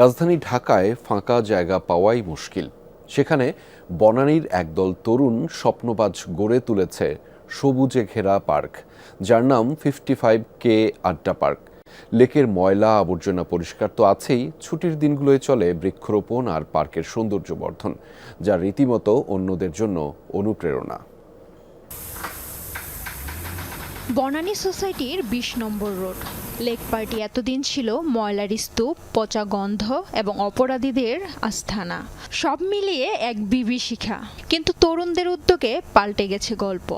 রাজধানী ঢাকায় ফাঁকা জায়গা পাওয়াই মুশকিল। সেখানে বনানীর একদল তরুণ স্বপ্নবাজ গড়ে তুলেছে সবুজে ঘেরা পার্ক, যার নাম ফিফটি ফাইভ কে আড্ডা পার্ক। লেকের ময়লা আবর্জনা পরিষ্কার তো আছেই, ছুটির দিনগুলোয় চলে বৃক্ষরোপণ আর পার্কের সৌন্দর্য বর্ধন যা রীতিমতো অন্যদের জন্য অনুপ্রেরণা। বনানী সোসাইটির বিশ নম্বর রোড। লেক পার্টি এতদিন ছিল ময়লার স্তূপ, পচা গন্ধ এবং অপরাধীদের আস্থানা। সব মিলিয়ে এক বিবি শিখা কিন্তু তরুণদের উদ্যোগে পাল্টে গেছে গল্প।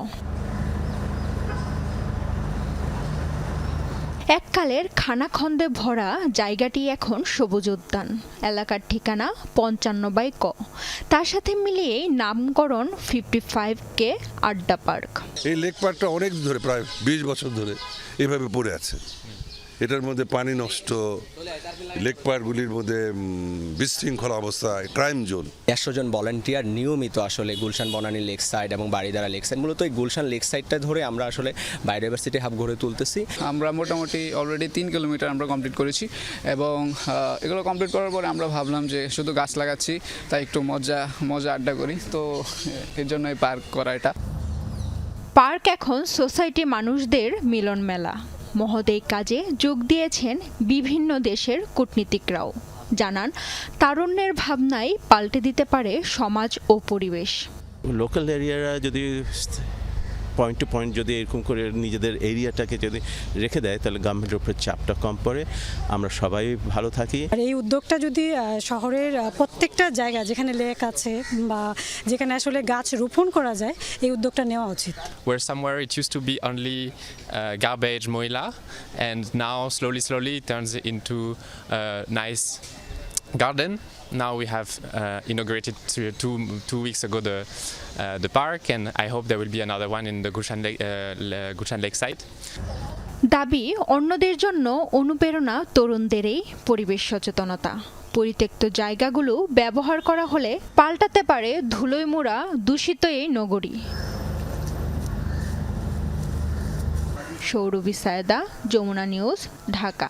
এককালের খানাখন্দে ভরা জায়গাটি এখন সবুজ উদ্যান এলাকার ঠিকানা পঞ্চান্ন বাই ক। তার সাথে মিলিয়েই নামকরণ ফিফটি ফাইভ কে আড্ডা পার্ক। এই লেক পার্কটা অনেক ধরে প্রায় বিশ বছর ধরে এভাবে পড়ে আছে। এটার মধ্যে পানি নষ্ট লেক পার্কগুলির মধ্যে বিশৃঙ্খলা অবস্থায় ক্রাইম জোন। একশো জন ভলান্টিয়ার নিয়মিত আসলে গুলশান বনানী লেক সাইড এবং বাড়িদারা লেক সাইড। মূলত এই গুলশান লেক সাইডটা ধরে আমরা আসলে বায়োডাইভার্সিটি হাব গড়ে তুলতেছি। আমরা মোটামুটি অলরেডি তিন কিলোমিটার আমরা কমপ্লিট করেছি এবং এগুলো কমপ্লিট করার পরে আমরা ভাবলাম যে শুধু গাছ লাগাচ্ছি তাই একটু মজা মজা আড্ডা করি। তো এর জন্য এই পার্ক করা এটা। পার্ক এখন সোসাইটি মানুষদের মিলন মেলা এই কাজে যোগ দিয়েছেন বিভিন্ন দেশের কূটনীতিকরাও। জানান, তারুণ্যের ভাবনাই পাল্টে দিতে পারে সমাজ ও পরিবেশ। লোকাল এরিয়ারা যদি পয়েন্ট টু পয়েন্ট যদি এরকম করে নিজেদের এরিয়াটাকে যদি রেখে দেয় তাহলে গভর্নমেন্টের উপরে চাপটা কম পড়ে। আমরা সবাই ভালো থাকি। আর এই উদ্যোগটা যদি শহরের প্রত্যেকটা জায়গা যেখানে লেক আছে বা যেখানে আসলে গাছ রোপণ করা যায় এই উদ্যোগটা নেওয়া উচিত। Where somewhere it used to be only uh, garbage moila and now slowly slowly it turns into a nice garden now we have uh, inaugurated two, two, two weeks ago the uh, the park and I hope there will be another one in the Gulshan Lake, uh, Gulshan Lake site দাবি অন্যদের জন্য অনুপ্রেরণা তরুণদেরই পরিবেশ সচেতনতা পরিত্যক্ত জায়গাগুলো ব্যবহার করা হলে পাল্টাতে পারে ধুলোয় মোড়া দূষিত এই নগরী সৌরভী সায়দা যমুনা নিউজ ঢাকা